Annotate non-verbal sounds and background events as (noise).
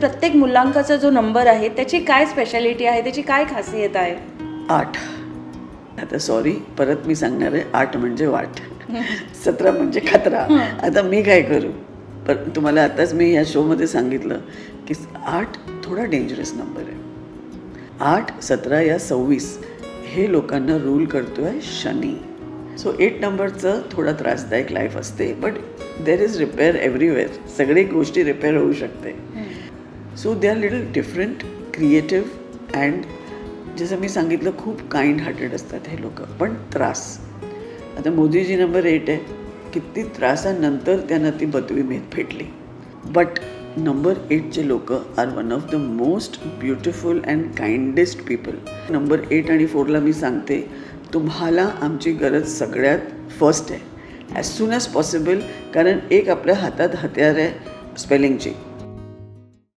प्रत्येक मुलांकाचा जो नंबर आहे त्याची काय स्पेशालिटी आहे त्याची काय खासियत आहे? आठ. आता सॉरी परत मी सांगणार आहे आठ म्हणजे वाट. (laughs) सतरा म्हणजे खतरा. आता मी काय करू? पण तुम्हाला आताच मी या शोमध्ये सांगितलं की आठ थोडा डेंजरस नंबर आहे. आठ सतरा या सव्वीस हे लोकांना रूल करतो आहे शनी. सो एट नंबरचं थोडा त्रासदायक लाईफ असते but there is repair everywhere सगळी गोष्टी रिपेअर होऊ शकते. So they are little different creative and जसं मी सांगितलं खूप काइंड हार्टेड असतात हे लोक. पण त्रास. आता मोदीजी नंबर एट आहे. किती त्रासानंतर त्यांना ती बदवी मेद फेटली बट नंबर एटचे लोक are one of the most beautiful and kindest people number eight आणि फोरला मी सांगते तुम्हाला आमची गरज सगळ्यात फर्स्ट आहे. ॲज सून ॲज पॉसिबल कारण एक आपल्या हातात हत्यार आहे स्पेलिंगची